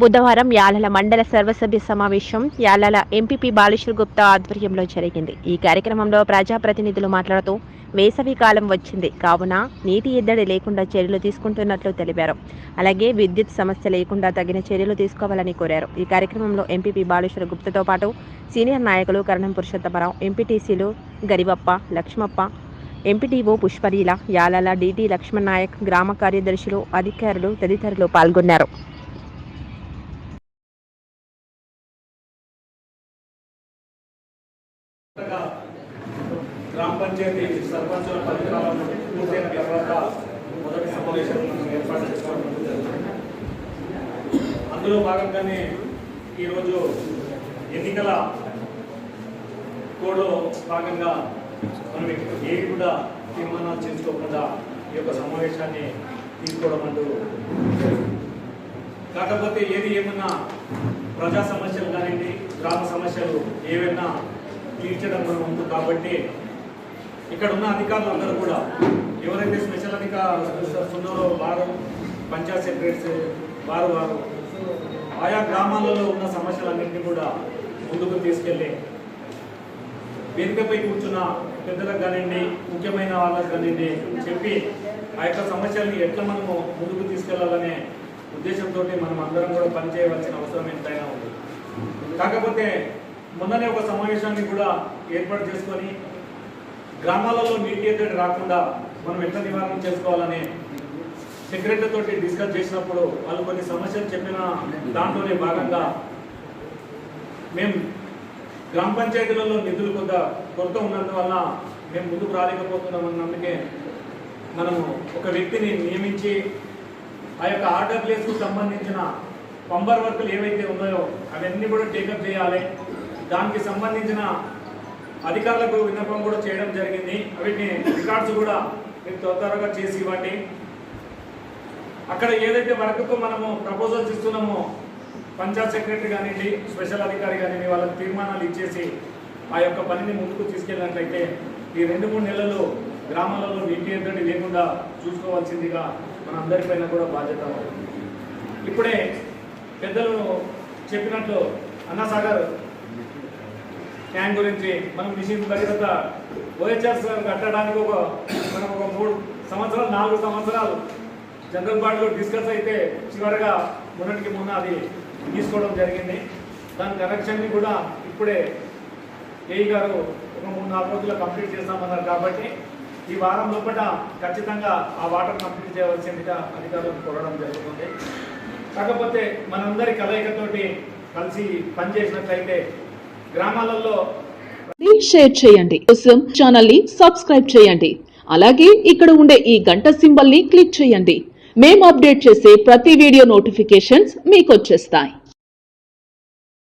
బుధవారం యాలల మండల సర్వసభ్య సమావేశం యాలల ఎంపీపీ బాలేశ్వర్ గుప్తా ఆధ్వర్యంలో జరిగింది. ఈ కార్యక్రమంలో ప్రజాప్రతినిధులు మాట్లాడుతూ వేసవి కాలం వచ్చింది. కావున నీటి ఎద్దడి లేకుండా చర్యలు తీసుకుంటున్నట్లు తెలిపారు. అలాగే విద్యుత్ సమస్య లేకుండా తగిన చర్యలు తీసుకోవాలని కోరారు. ఈ కార్యక్రమంలో ఎంపీపీ బాలేశ్వర్ గుప్తతో పాటు సీనియర్ నాయకులు కరణం పురుషోత్తమరావు ఎంపీటీసీలు గరివప్ప లక్ష్మప్ప ఎంపీటీఓ పుష్పలీల యాలల డిటి లక్ష్మణ్ నాయక్ గ్రామ కార్యదర్శులు అధికారులు తదితరులు పాల్గొన్నారు. గ్రామ పంచాయతీ సర్పంచుల పరికరాలను పూర్తయిన తర్వాత మొదటి సమావేశం ఏర్పాటు చేసుకోవడం జరుగుతుంది అందులో భాగంగానే ఈరోజు ఎన్నికల కోడ్లో భాగంగా మనం ఏవి కూడా తీర్మానాలు చేసుకోకుండా ఈ యొక్క సమావేశాన్ని తీసుకోవడం అంటూ కాకపోతే ఏది ఏమన్నా ప్రజా సమస్యలు కానివ్వండి గ్రామ సమస్యలు ఏవైనా తీర్చడం మనం ఉంది కాబట్టి ఇక్కడ ఉన్న అధికారులు అందరూ కూడా ఎవరైతే స్పెషల్ అధికారులు ఉన్నారో వారు పంచాయత్ సెక్రటరీస్ వారు వారు ఆయా గ్రామాలలో ఉన్న సమస్యలన్నింటినీ కూడా ముందుకు తీసుకెళ్ళి వేదికపై కూర్చున్న పెద్దలకు కానివ్వండి ముఖ్యమైన వాళ్ళకి కానివ్వండి చెప్పి ఆ యొక్క సమస్యల్ని ఎట్లా మనము ముందుకు తీసుకెళ్ళాలనే ఉద్దేశంతో మనం అందరం కూడా పనిచేయవలసిన అవసరం ఎంతైనా ఉంది. కాకపోతే మొన్ననే ఒక సమావేశాన్ని కూడా ఏర్పాటు చేసుకొని గ్రామాలలో నీటి ఎద్దడి రాకుండా మనం ఎట్లా నివారణ చేసుకోవాలని సెక్రటరీతో డిస్కస్ చేసినప్పుడు వాళ్ళు కొన్ని సమస్యలు చెప్పిన దాంట్లోనే భాగంగా మేము గ్రామ పంచాయతీలలో నిధులు కొంత కొరత ఉన్నందువల్ల మేము ముందుకు రాలేకపోతున్నాం అందుకే మనము ఒక వ్యక్తిని నియమించి ఆ యొక్క ఆర్డర్ ప్లేస్కు సంబంధించిన పంబర్ వర్కులు ఏవైతే ఉన్నాయో అవన్నీ కూడా టేకప్ చేయాలి. దానికి సంబంధించిన అధికారులకు విన్నపం కూడా చేయడం జరిగింది. వీటిని రికార్డ్స్ కూడా మీరు త్వరగా చేసి ఇవ్వండి. అక్కడ ఏదైతే వర్క్కు మనము ప్రపోజల్స్ ఇస్తున్నామో పంచాయత్ సెక్రటరీ కానివ్వండి స్పెషల్ అధికారి కానివ్వండి వాళ్ళకి తీర్మానాలు ఇచ్చేసి ఆ యొక్క పనిని ముందుకు తీసుకెళ్ళినట్లయితే ఈ రెండు మూడు నెలలు గ్రామాలలో నీటి ఎద్దడి లేకుండా చూసుకోవాల్సిందిగా మనందరిపైన కూడా బాధ్యత ఇప్పుడే పెద్దలు చెప్పినట్లు అన్నాసాగర్ ట్యాంక్ గురించి మనం మిషన్ భగీరథ ఓహెచ్ఆర్స్ కట్టడానికి ఒక మనం ఒక మూడు సంవత్సరాలు నాలుగు సంవత్సరాలు జనరల్ బాడీలో డిస్కస్ అయితే చివరిగా మొన్నటికి మొన్న అది తీసుకోవడం జరిగింది. దాని కనెక్షన్ని కూడా ఇప్పుడే ఏఈ గారు ఒక మూడు నాలుగు రోజుల్లో కంప్లీట్ చేస్తామన్నారు కాబట్టి ఈ వారం లోపల ఖచ్చితంగా ఆ వాటర్ కంప్లీట్ చేయవలసిందిగా అధికారులను కోరడం జరుగుతుంది. కాకపోతే మనందరి కలయికతోటి కలిసి పనిచేసినట్లయితే గ్రామాలలో ప్లీజ్ షేర్ చేయండి. కోసం ఛానల్ని సబ్స్క్రైబ్ చేయండి. అలాగే ఇక్కడ ఉండే ఈ గంట సింబల్ని క్లిక్ చేయండి. మేము అప్డేట్ చేసే ప్రతి వీడియో నోటిఫికేషన్స్ మీకు వచ్చేస్తాయి.